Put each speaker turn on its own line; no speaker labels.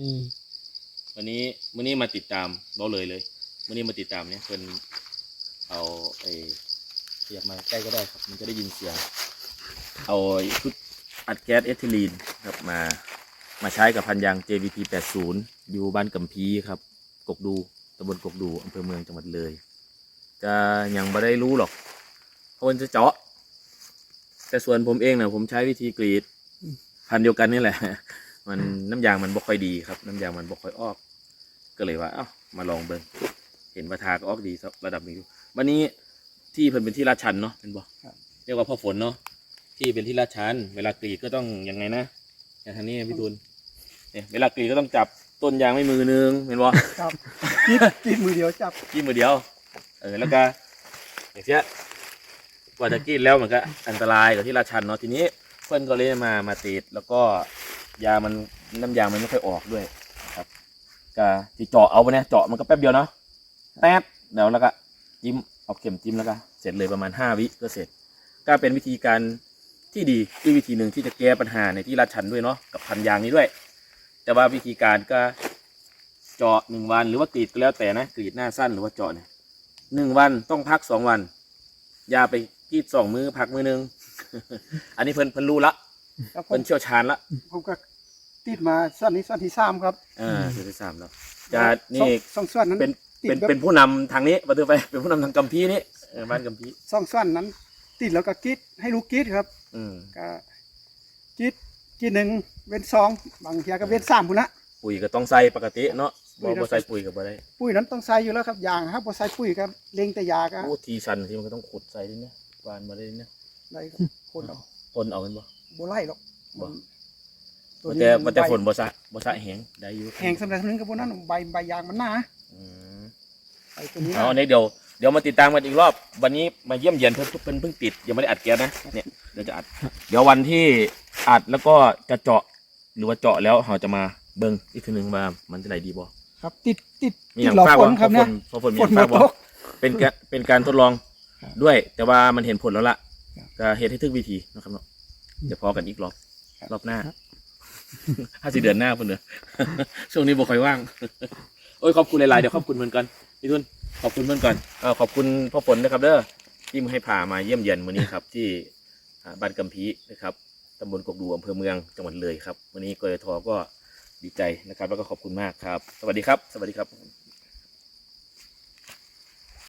อืม
วันนี้วันนี้มาติดตามเราเลยเลยวันนี้มาติดตามเนี่ยเพิ่นเอาไอ้ขยับมาใกล้ก็ได้ครับ มันจะได้ยินเสียง เอาอ้ชุดอัดแก๊สเอทิลีนครับมา มาใช้กับพันยาง JVP 80อยู่บ้านกัมพีครับ กกดูตำบลกกดูอำเภอเมืองจังหวัดเลยจะยังไม่ได้รู้หรอกเพราะมันจะเจาะ แต่ส่วนผมเองนะผมใช้วิธีกรีด พันเดียวกันนี่แหละ มันน้ำยางมันบ่ค่อยดีครับ น้ำยางมันบ่ค่อยออก ก็เลยว่าเอ้ามาลองเบิ่งเห็นว่าทาก็ออกดีสักระดับหนึงอยู่วันนี้ที่เพิ่นเป็นที่ลาดชันเนาะเป็นบ่
ครับ
เรียกว่าพ่อฝนเนาะที่เป็นที่ลาดชันเวลากรีดก็ต้องยังไงนะอย่างทางนี้พี่ตูนเนี่ยเวลากรีดก็ต้องจับต้นยางไม่มือนึงเป็นบ่
ครับกินกินมือเดียวจับ
กี้มือเดียว เออแล้วก็อย่างเช่นกว่าจะกินแล้วมันก็อันตรายกับที่ราชันเนาะทีนี้เพื่อนก็เลยมามาติดแล้วก็ ยามันน้ำยางมันไม่ค่อยออกด้วยครับก็ที่เจาะเอาไปเนี่ยเจาะมันก็แป๊บเดียวเนาะแป๊บเดี๋ยวแล้วก็จิ้มเอาเข็มจิ้มแล้วก็เสร็จเลยประมาณห้าวิก็เสร็จ ก็เป็นวิธีการที่ดีที่วิธีหนึ่งที่จะแก้ปัญหาในที่ราชันด้วยเนาะกับพันยางนี้ด้วย แต่ว่าวิธีการก็เจาะหนึ่งวันหรือว่ากรีดก็แล้วแต่นะกรีดหน้าสั้นหรือว่าเจาะเนี่ยหนึ่งวันต้องพักสองวันอย่าไปกรีดสองมือพักมือหนึงอันนี้เพิ่นเพิ่นรู้ละ
แล้วผ
เพิ่
ม
นเชี่ยวชาญละ
ผมก็ ติดมาส่วนนี้ส่วนที่สามครับ
อ่าสุดที่สามแล้วจะนี่
สองสองส่วนนั้น
เป็น
ติด
เป็น
แบบ
เป็นผู้นำทางนี้ประตูไปเป็นผู้นำทางกัมพีนี่เออบ้านกัมพี
สองส่วนนั้น ติดแล้วก็กิดให้ลูกกิดครับ
อืม
ก็กิดกิดหนึ่งเว้นสองบางทีก็เว้นสามพุ่นละ
ปุ๋ยก็ต้องใส่ปกติเนาะ
ปุ๋
บ่
ย
บ่ใส่ปุ๋ยก็บ่ได้
ปุ๋ยนั้นต้องใส่อยู่แล้วครับยางครับพอใส่ปุ๋ยก็เล็งแต่ยาก็
โอ้ทีชันที่มันก็ต้องขุดใส่ด้วยเนี่ยวานมาได้เนี่ย
ได้ครับคนเอา
พ่นเอาเป็นบ่
บ่ไล่หรอก
บ่
มัน
แต่
มั
แต่
ใบ
ฝนบ่สะบ่สะแหงได้อยู่
แห้งสำหรับนึงกับพวกนั้นใบใบยางมันหนา
อืม
ใบตัวนี้
เอา
นะ
อันนี้เดี๋ยวเดี๋ยวมาติดตามกันอีกรอบ วันนี้มาเยี่ยมเยียนเพิ่นเพิ่นเพิ่งติดยังไม่ได้อัดแก๊สนะเนี่ยเดี๋ยวจะอัด เดี๋ยววันที่อัดแล้วก็จะเจาะหรือว่าเจาะแล้วเราจะมาเบิ่งอีกทีหนึงว่ามันจะไหนดีบ่
ครับ ติดติด
มี
ติ
อ
ด
ย่าง
หลอก
ฝาก
ฝ
บ่
นครับเนี่ย
เพราะฝนมี
ฝ
อนย่าง
มา
ฝาก
ต
บ่
ก
เป็นกะเป็นการทดลอง
ครับ
ด้วย แต่ว่ามันเห็นผลแล้วล่ะ
ครับ
ก็เฮ็ดให้ถึกวิธีนะครับเนาะเดี๋ยวพอกันอีกรอบ
ครับ
รอบหน้า ห้าสิเดือนหน้าเพิ่นเด้อช่วงนี้บ่ค่อยว่าง โอ้ยขอบคุณหลายๆเดี๋ยวขอบคุณเพิ่นก่อนพี่ทุนขอบคุณเพิ่นก่อนเออขอบคุณพ่อฝนนะครับเด้อที่มาให้พามาเยี่ยมเยียนมื้อนี้ครับ ที่อ่าบ้านกำพีนะครับตำบลกกดูอำเภอเมืองจังหวัดเลยครับ วันนี้กยทก็ดีใจนะครับ แล้วก็ขอบคุณมากครับ สวัสดีครับ สวัสดีครับ